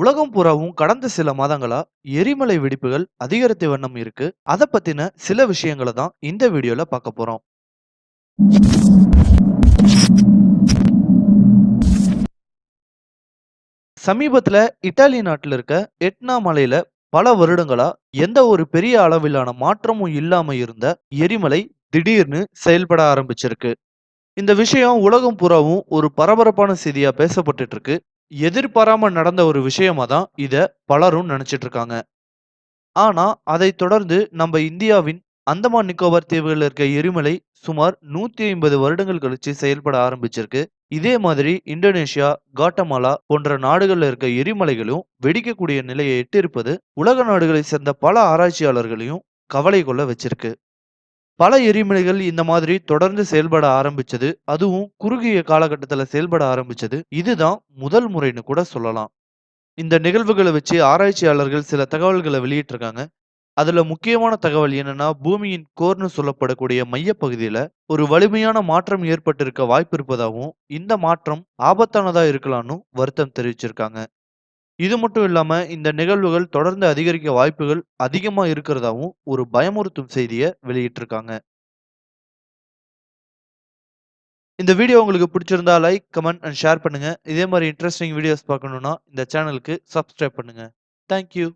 உலகம் பூராவும் கடந்த சில மாதங்களா எரிமலை வெடிப்புகள் அதிகரித்த வண்ணம் இருக்கு. அதை பத்தின சில விஷயங்கள தான் இந்த வீடியோல பார்க்க போறோம். சமீபத்துல இத்தாலி நாட்டில் இருக்க எட்னா மலையில பல வருடங்களா எந்த ஒரு பெரிய அளவிலான மாற்றமும் இல்லாம இருந்த எரிமலை திடீர்னு செயல்பட ஆரம்பிச்சிருக்கு. இந்த விஷயம் உலகம் பூராவும் ஒரு பரபரப்பான செய்தியா பேசப்பட்டுட்டு இருக்கு. எதிர்பாராம நடந்த ஒரு விஷயமா தான் இத பலரும் நினைச்சிட்டு இருக்காங்க. ஆனா, அதைத் தொடர்ந்து நம்ம இந்தியாவின் அந்தமான் நிக்கோபார் தீவுகள்ல இருக்க எரிமலை சுமார் 150 வருடங்கள் கழிச்சு செயல்பட ஆரம்பிச்சிருக்கு. இதே மாதிரி இந்தோனேஷியா, காட்டமாலா போன்ற நாடுகள்ல இருக்க எரிமலைகளும் வெடிக்கக்கூடிய நிலையை எட்டியிருப்பது உலக நாடுகளைச் சேர்ந்த பல ஆராய்ச்சியாளர்களையும் கவலை கொள்ள வச்சிருக்கு. பல எரிமலைகள் இந்த மாதிரி தொடர்ந்து செயல்பட ஆரம்பிச்சது, அதுவும் குறுகிய காலகட்டத்தில் செயல்பட ஆரம்பிச்சது, இதுதான் முதல் முறைன்னு கூட சொல்லலாம். இந்த நிகழ்வுகளை வச்சு ஆராய்ச்சியாளர்கள் சில தகவல்களை வெளியிட்டிருக்காங்க. அதுல முக்கியமான தகவல் என்னன்னா, பூமியின் கோர்ன்னு சொல்லப்படக்கூடிய மையப்பகுதியில ஒரு வலிமையான மாற்றம் ஏற்பட்டிருக்க வாய்ப்பு இருப்பதாகவும், இந்த மாற்றம் ஆபத்தானதா இருக்கலாம்னு வருத்தம் தெரிவிச்சிருக்காங்க. இது மட்டும் இல்லாம இந்த நிகழ்வுகள் தொடர்ந்து அதிகரிக்க வாய்ப்புகள் அதிகமா இருக்கிறதாவும் ஒரு பயமுறுத்தும் செய்தியை வெளியிட்டிருக்காங்க. இந்த வீடியோ உங்களுக்கு பிடிச்சிருந்தா லைக், கமெண்ட் அண்ட் ஷேர் பண்ணுங்க. இதே மாதிரி இன்ட்ரெஸ்டிங் வீடியோஸ் பார்க்கணும்னா இந்த சேனலுக்கு சப்ஸ்கிரைப் பண்ணுங்க. Thank you.